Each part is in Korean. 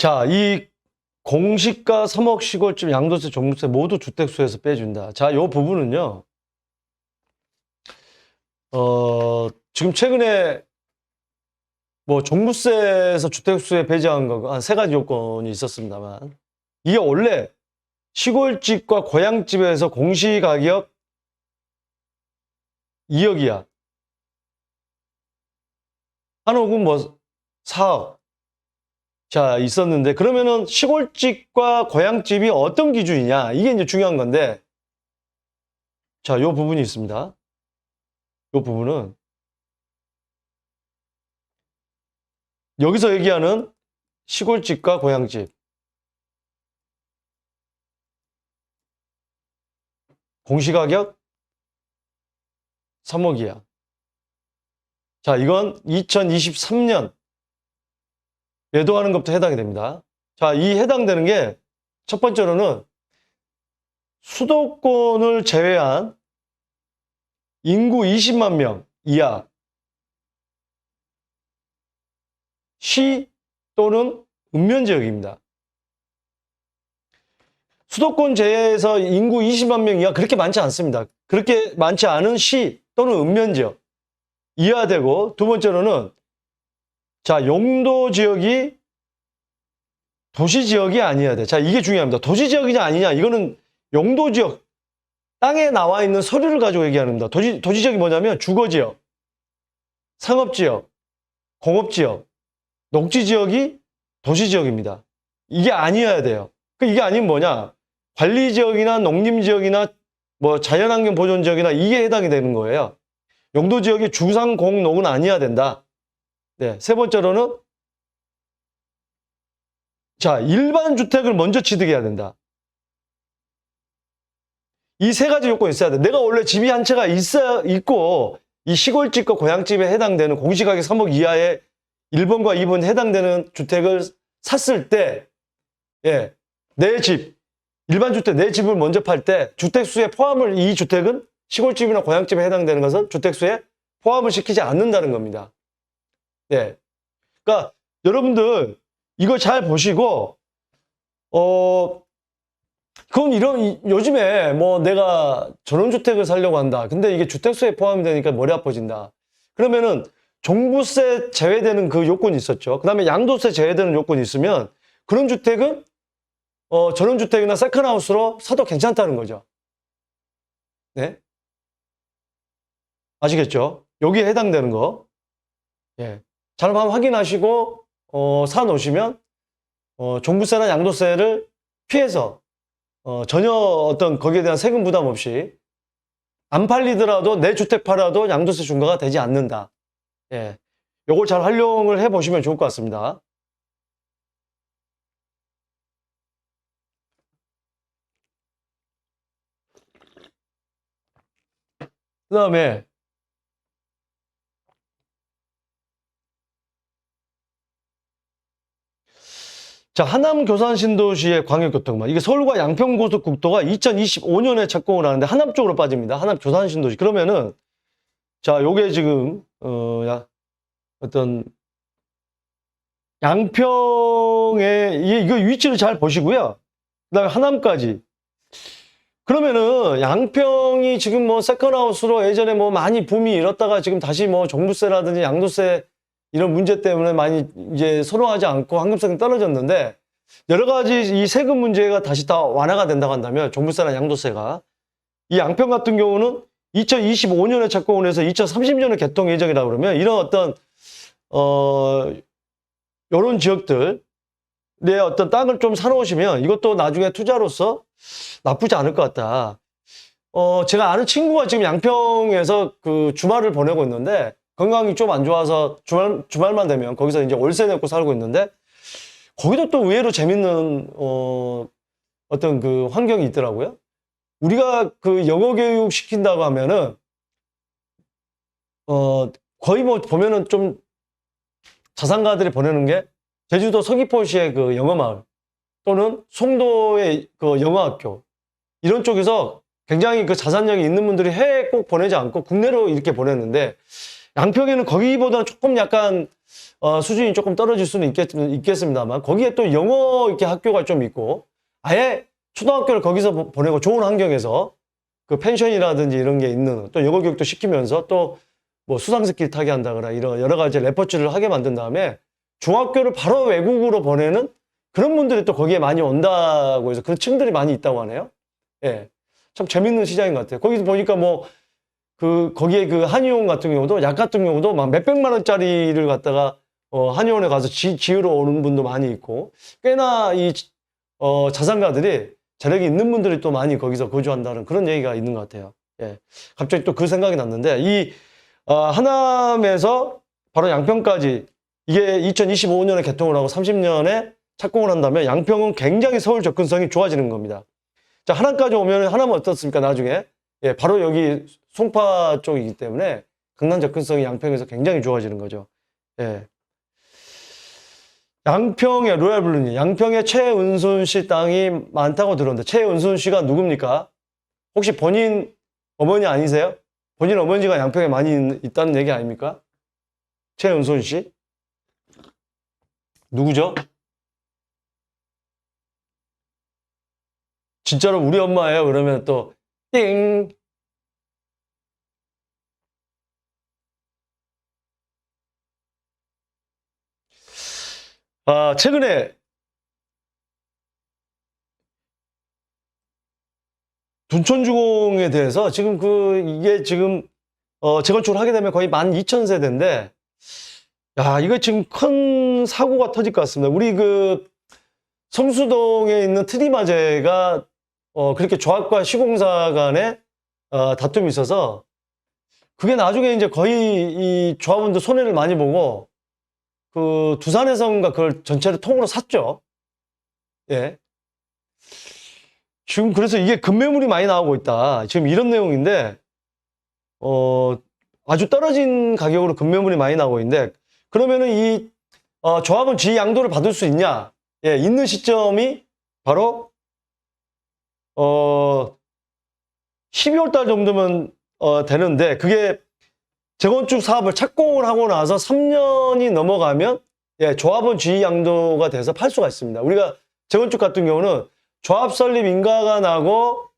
자, 이 공시가 3억 시골집 양도세 종부세 모두 주택수에서 빼준다. 자, 요 부분은요. 어, 지금 최근에 뭐 종부세에서 주택수에 배제한 거 한 세 가지 요건이 있었습니다만 이게 원래 시골집과 고향집에서 공시가격 2억이야. 한옥은 뭐 4억. 자, 있었는데, 그러면은 시골집과 고향집이 어떤 기준이냐? 이게 이제 중요한 건데, 자, 요 부분이 있습니다. 요 부분은, 여기서 얘기하는 시골집과 고향집. 공시가격 3억이야. 자, 이건 2023년 매도하는 것부터 해당이 됩니다. 자, 이 해당되는 게 첫 번째로는 수도권을 제외한 인구 20만 명 이하 시 또는 읍면 지역입니다. 수도권 제외에서 인구 20만 명 이하 그렇게 많지 않습니다. 그렇게 많지 않은 시 또는 읍면 지역 이하되고 두 번째로는 자 용도 지역이 도시 지역이 아니어야 돼. 자 이게 중요합니다. 도시 지역이냐 아니냐 이거는 용도 지역 땅에 나와 있는 서류를 가지고 얘기하는 겁니다. 도시 도시 지역이 뭐냐면 주거 지역, 상업 지역, 공업 지역, 녹지 지역이 도시 지역입니다. 이게 아니어야 돼요. 그 이게 아니면 뭐냐? 관리 지역이나 농림 지역이나 뭐 자연환경 보존 지역이나 이게 해당이 되는 거예요. 용도 지역이 주상 공농은 아니어야 된다. 네, 세 번째로는 자, 일반 주택을 먼저 취득해야 된다. 이 세 가지 요건이 있어야 돼. 내가 원래 집이 한 채가 있어 있고 이 시골집과 고향집에 해당되는 공시가격 3억 이하의 1번과 2번 해당되는 주택을 샀을 때 예, 내 집, 일반 주택 내 집을 먼저 팔 때 주택수에 포함을 이 주택은 시골집이나 고향집에 해당되는 것은 주택수에 포함을 시키지 않는다는 겁니다. 네. 그러니까 여러분들 이거 잘 보시고 어 그건 이런 이- 요즘에 뭐 내가 전원주택을 살려고 한다. 근데 이게 주택수에 포함이 되니까 머리 아파진다. 그러면은 종부세 제외되는 그 요건이 있었죠. 그 다음에 양도세 제외되는 요건이 있으면 그런 주택은 어 전원주택이나 세컨하우스로 사도 괜찮다는 거죠. 네. 아시겠죠? 여기에 해당되는 거. 예. 잘 한번 확인하시고 어, 사 놓으시면 어, 종부세나 양도세를 피해서 어, 전혀 어떤 거기에 대한 세금 부담 없이 안 팔리더라도 내 주택 팔아도 양도세 중과가 되지 않는다. 예. 요걸 잘 활용을 해 보시면 좋을 것 같습니다. 그 다음에 자, 하남 교산 신도시의 광역교통망. 이게 서울과 양평고속국도가 2025년에 착공을 하는데 하남 쪽으로 빠집니다. 하남 교산 신도시. 그러면은 자, 요게 지금 어, 야, 어떤 양평의 이- 이거 위치를 잘 보시고요. 그다음에 하남까지. 그러면은 양평이 지금 뭐 세컨하우스로 예전에 뭐 많이 붐이 일었다가 지금 다시 뭐 종부세라든지 양도세 이런 문제 때문에 많이 이제 선호하지 않고 황금성이 떨어졌는데 여러 가지 이 세금 문제가 다시 다 완화가 된다고 한다면 종부세나 양도세가 이 양평 같은 경우는 2025년에 착공을 해서 2030년에 개통 예정이라 그러면 이런 어떤 어 이런 지역들 내 어떤 땅을 좀 사놓으시면 이것도 나중에 투자로서 나쁘지 않을 것 같다. 어, 제가 아는 친구가 지금 양평에서 그 주말을 보내고 있는데 건강이 좀 안 좋아서 주말, 주말만 되면 거기서 이제 월세 내고 살고 있는데 거기도 또 의외로 재밌는, 어, 어떤 그 환경이 있더라고요. 우리가 그 영어 교육 시킨다고 하면은, 어, 거의 뭐 보면은 좀 자산가들이 보내는 게 제주도 서귀포시의 그 영어 마을 또는 송도의 그 영어 학교 이런 쪽에서 굉장히 그 자산력이 있는 분들이 해외 꼭 보내지 않고 국내로 이렇게 보냈는데 양평에는 거기보다는 조금 약간 어, 수준이 조금 떨어질 수는 있겠, 있겠습니다만 거기에 또 영어 이렇게 학교가 좀 있고 아예 초등학교를 거기서 보- 보내고 좋은 환경에서 그 펜션이라든지 이런 게 있는 또 영어 교육도 시키면서 또 뭐 수상스키 타게 한다거나 이런 여러 가지 레퍼츠를 하게 만든 다음에 중학교를 바로 외국으로 보내는 그런 분들이 또 거기에 많이 온다고 해서 그런 층들이 많이 있다고 하네요. 예. 참 재밌는 시장인 것 같아요. 거기서 보니까 뭐 그 거기에 그 한의원 같은 경우도 약 같은 경우도 막 몇백만 원짜리를 갖다가 어 한의원에 가서 지, 지으러 오는 분도 많이 있고 꽤나 이 어, 자산가들이 재력이 있는 분들이 또 많이 거기서 거주한다는 그런 얘기가 있는 것 같아요. 예. 갑자기 또 그 생각이 났는데 이 어, 하남에서 바로 양평까지 이게 2025년에 개통을 하고 30년에 착공을 한다면 양평은 굉장히 서울 접근성이 좋아지는 겁니다. 자, 하남까지 오면 하남은 어떻습니까? 나중에 예, 바로 여기 송파 쪽이기 때문에 강남 접근성이 양평에서 굉장히 좋아지는 거죠. 예. 양평의 로얄블루님, 양평에 최은순 씨 땅이 많다고 들었는데 최은순 씨가 누굽니까? 혹시 본인 어머니 아니세요? 본인 어머니가 양평에 많이 있- 있다는 얘기 아닙니까? 최은순 씨? 누구죠? 진짜로 우리 엄마예요? 그러면 또 띵. 아, 최근에 둔촌주공에 대해서 지금 그 이게 지금 어 재건축을 하게 되면 거의 12,000세대인데 야, 이거 지금 큰 사고가 터질 것 같습니다. 우리 그 성수동에 있는 트리마제가 어 그렇게 조합과 시공사 간에 어 다툼이 있어서 그게 나중에 이제 거의 이 조합원들 손해를 많이 보고 그 두산에선가 그걸 전체를 통으로 샀죠. 예. 지금 그래서 이게 급매물이 많이 나오고 있다. 지금 이런 내용인데, 어, 아주 떨어진 가격으로 급매물이 많이 나오고 있는데, 그러면은 이, 어, 조합은 지위 양도를 받을 수 있냐? 예, 있는 시점이 바로, 어, 12월 달 정도면, 어, 되는데, 그게 재건축 사업을 착공을 하고 나서 3년이 넘어가면, 예, 조합원 지위 양도가 돼서 팔 수가 있습니다. 우리가 재건축 같은 경우는 조합 설립 인가가 나고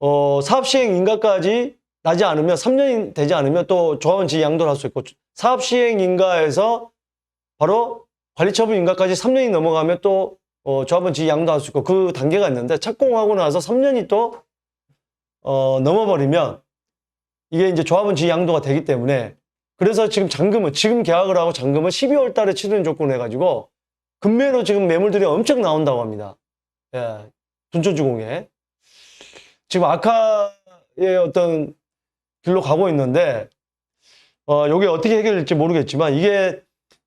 어, 사업 시행 인가까지 나지 않으면 3년이 되지 않으면 또 조합원 지위 양도를 할 수 있고 사업 시행 인가에서 바로 관리처분 인가까지 3년이 넘어가면 또 어, 조합원 지위 양도할 수 있고 그 단계가 있는데 착공하고 나서 3년이 또 어, 넘어버리면 이게 이제 조합원 지위 양도가 되기 때문에 그래서 지금 잔금은 지금 계약을 하고 잔금은 12월 달에 치르는 조건을 해가지고 금매로 지금 매물들이 엄청 나온다고 합니다. 예, 둔촌주공에. 지금 아카의 어떤 길로 가고 있는데, 어, 요게 어떻게 해결될지 모르겠지만, 이게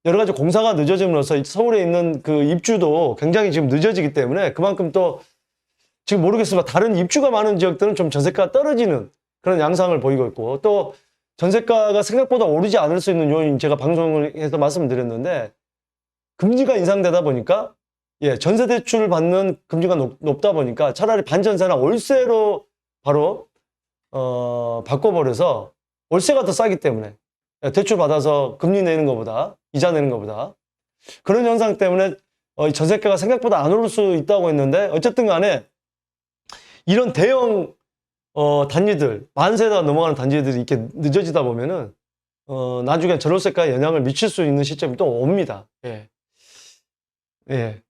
여러 가지 공사가 늦어짐으로써 서울에 있는 그 입주도 굉장히 지금 늦어지기 때문에 그만큼 또 지금 모르겠지만 다른 입주가 많은 지역들은 좀 전세가가 떨어지는 그런 양상을 보이고 있고 또 전세가가 생각보다 오르지 않을 수 있는 요인 제가 방송을 해서 말씀드렸는데 금리가 인상되다 보니까 예, 전세 대출을 받는 금리가 높, 높다 보니까 차라리 반전세나 월세로 바로 어, 바꿔버려서 월세가 더 싸기 때문에 예, 대출 받아서 금리 내는 것보다 이자 내는 것보다 그런 현상 때문에 어, 이 전세가가 생각보다 안 오를 수 있다고 했는데 어쨌든 간에 이런 대형 어, 단지들 만 세대가 넘어가는 단지들이 이렇게 늦어지다 보면은 어, 나중에 전월세가에 영향을 미칠 수 있는 시점이 또 옵니다. 예. 예.